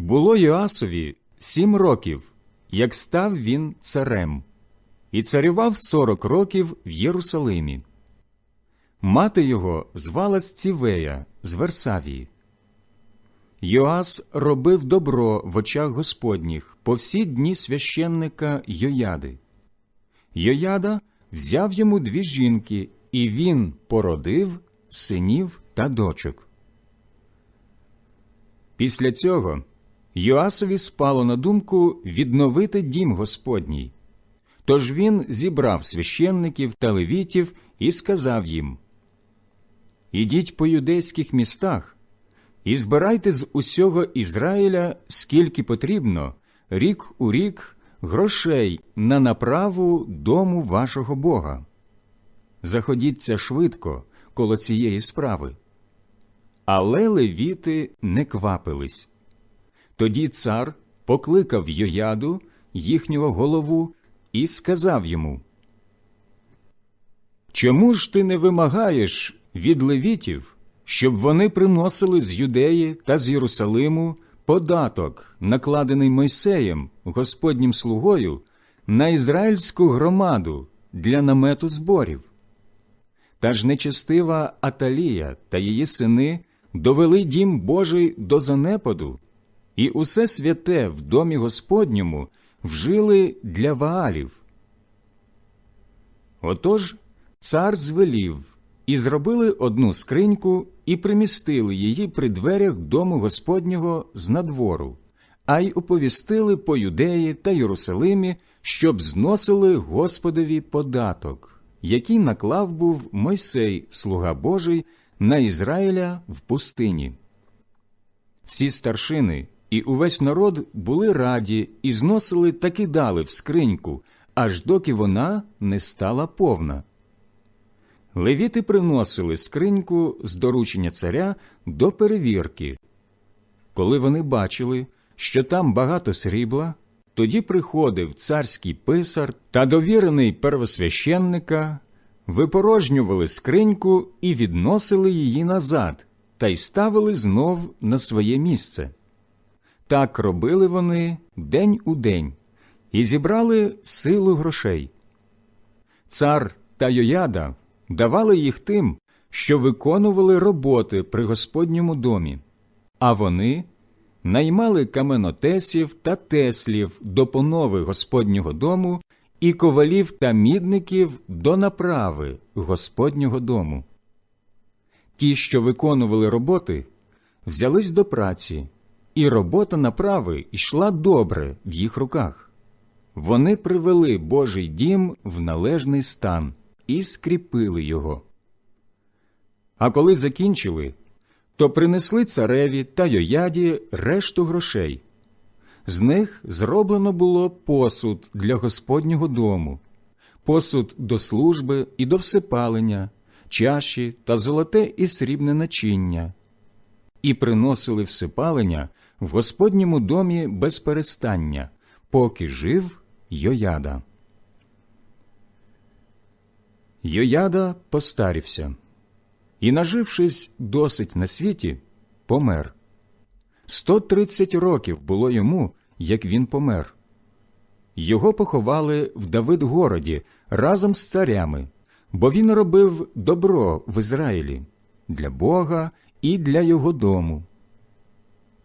Було Йоасові сім років, як став він царем, і царював сорок років в Єрусалимі. Мати його звала Цівея з Версавії. Йоас робив добро в очах Господніх по всі дні священника Йояди. Йояда взяв йому дві жінки, і він породив синів та дочок. Після цього Йоасові спало на думку відновити дім Господній. Тож він зібрав священників та левітів і сказав їм Ідіть по юдейських містах і збирайте з усього Ізраїля скільки потрібно, рік у рік грошей на направу дому вашого Бога. Заходіться швидко коло цієї справи. Але левіти не квапились. Тоді цар покликав Йояду, їхнього голову, і сказав йому Чому ж ти не вимагаєш від левітів, щоб вони приносили з Юдеї та з Єрусалиму податок, накладений Мойсеєм, Господнім слугою, на ізраїльську громаду для намету зборів? Та ж нечестива Аталія та її сини довели дім Божий до занепаду, і усе святе в домі Господньому вжили для ваалів. Отож цар звелів і зробили одну скриньку і примістили її при дверях дому Господнього з надвору, а й оповістили по Юдеї та Єрусалимі, щоб зносили Господові податок, який наклав був Мойсей, слуга Божий, на Ізраїля в пустині. Всі старшини і увесь народ були раді і зносили та кидали в скриньку, аж доки вона не стала повна. Левіти приносили скриньку з доручення царя до перевірки. Коли вони бачили, що там багато срібла, тоді приходив царський писар та довірений первосвященника, випорожнювали скриньку і відносили її назад, та й ставили знов на своє місце. Так робили вони день у день і зібрали силу грошей. Цар та Йояда давали їх тим, що виконували роботи при Господньому домі, а вони наймали каменотесів та теслів до понови Господнього дому і ковалів та мідників до направи Господнього дому. Ті, що виконували роботи, взялись до праці, і робота направи йшла добре в їх руках. Вони привели Божий дім в належний стан і скріпили його. А коли закінчили, то принесли цареві та Йояді решту грошей. З них зроблено було посуд для Господнього дому, посуд до служби і до всепалення, чаші та золоте і срібне начиння, і приносили всепалення в Господньому домі без перестання, поки жив Йояда. Йояда постарівся і, нажившись досить на світі, помер. Сто тридцять років було йому, як він помер. Його поховали в Давидгороді разом з царями, бо він робив добро в Ізраїлі для Бога і для його дому.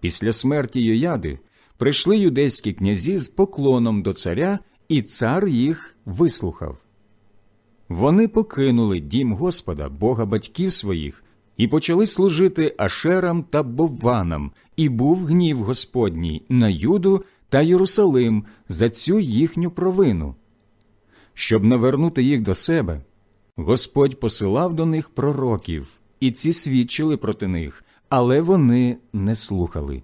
Після смерті Йояди прийшли юдейські князі з поклоном до царя, і цар їх вислухав. Вони покинули дім Господа, Бога батьків своїх, і почали служити Ашерам та Бовванам, і був гнів Господній на Юду та Єрусалим за цю їхню провину. Щоб навернути їх до себе, Господь посилав до них пророків, і ці свідчили проти них, але вони не слухали.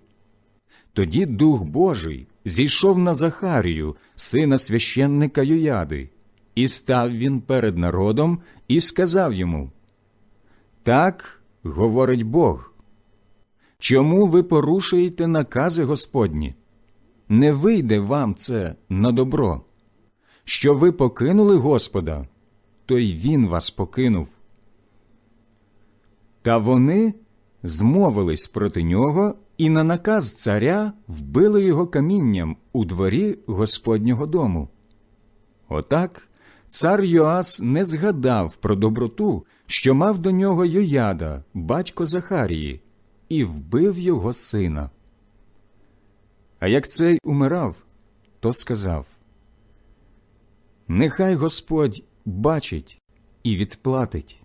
Тоді Дух Божий зійшов на Захарію, сина священника Юяди, і став він перед народом і сказав йому Так говорить Бог. Чому ви порушуєте накази Господні? Не вийде вам це на добро. Що ви покинули Господа, то й Він вас покинув. Та вони змовились проти нього і на наказ царя вбили його камінням у дворі Господнього дому. Отак цар Йоас не згадав про доброту, що мав до нього Йояда, батько Захарії, і вбив його сина. А як цей умирав, то сказав Нехай Господь бачить і відплатить.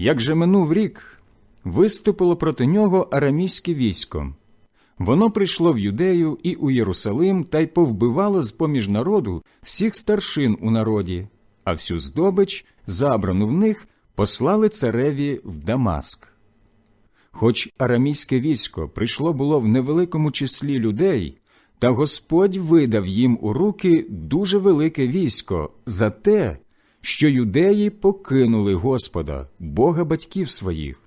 Як же минув рік, виступило проти нього арамійське військо. Воно прийшло в Юдею і у Єрусалим та й повбивало з поміж народу всіх старшин у народі, а всю здобич, забрану в них, послали цареві в Дамаск. Хоч арамійське військо прийшло було в невеликому числі людей, та Господь видав їм у руки дуже велике військо за те, що юдеї покинули Господа, Бога батьків своїх.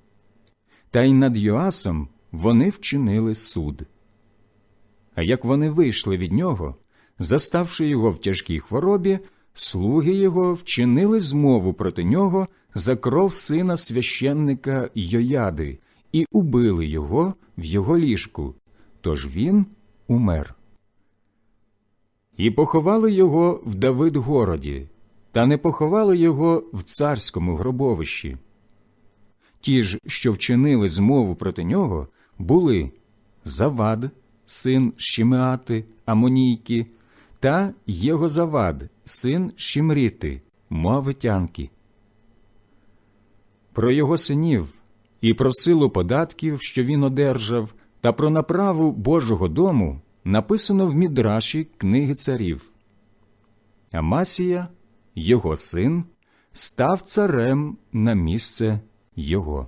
Та й над Йоасом вони вчинили суд. А як вони вийшли від нього, заставши його в тяжкій хворобі, слуги його вчинили змову проти нього за кров сина священника Йояди і убили його в його ліжку, тож він умер. І поховали його в Давидгороді, та не поховали його в царському гробовищі. Ті ж, що вчинили змову проти нього, були Завад, син Шімеати, Амонійки, та Єгозавад, син Шімріти, Моавитянки. Про його синів і про силу податків, що він одержав, та про направу Божого дому написано в Мідраші книги царів. Амасія, його син, став царем на місце його.